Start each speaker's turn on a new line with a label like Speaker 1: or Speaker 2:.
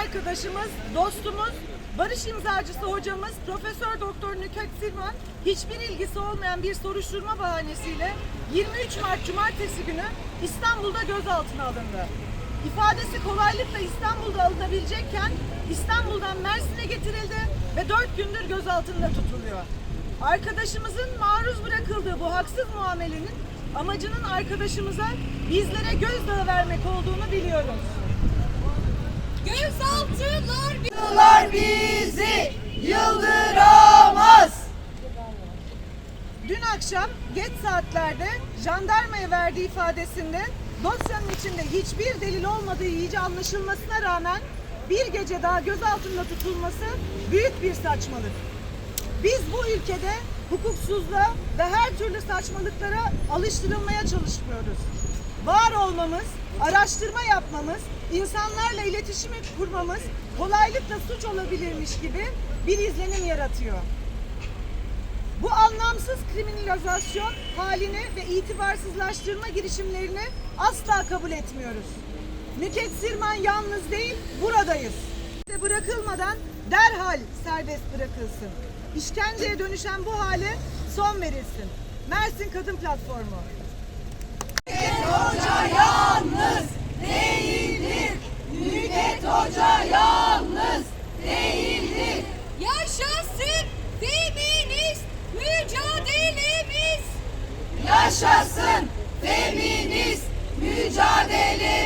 Speaker 1: arkadaşımız, dostumuz, barış imzacısı hocamız Profesör Doktor Nükhet Silvan hiçbir ilgisi olmayan bir soruşturma bahanesiyle 23 Mart Cumartesi günü İstanbul'da gözaltına alındı. İfadesi kolaylıkla İstanbul'da alınabilecekken İstanbul'dan Mersin'e getirildi ve 4 gündür gözaltında tutuluyor. Arkadaşımızın maruz bırakıldığı bu haksız muamelenin amacının arkadaşımıza bizlere gözdağı vermek olduğunu biliyoruz.
Speaker 2: Gözaltılar
Speaker 1: Yıllar bizi yıldıramaz. Dün akşam geç saatlerde jandarmaya verdiği ifadesinde dosyanın içinde hiçbir delil olmadığı iyice anlaşılmasına rağmen bir gece daha gözaltında tutulması büyük bir saçmalık. Biz bu ülkede hukuksuzluğa ve her türlü saçmalıklara alıştırılmaya çalışmıyoruz. Var olmamız, araştırma yapmamız, insanlarla iletişim kurmamız kolaylıkla suç olabilirmiş gibi bir izlenim yaratıyor. Bu anlamsız kriminalizasyon halini ve itibarsızlaştırma girişimlerini asla kabul etmiyoruz. Nüket Sirman yalnız değil, buradayız. Bırakılmadan derhal serbest bırakılsın. İşkenceye dönüşen bu hale son verilsin. Mersin Kadın Platformu. Hoca yalnız değildir. Nüket Hoca yalnız değildir.
Speaker 2: Yaşasın feminist mücadelemiz.
Speaker 3: Yaşasın feminist mücadelemiz.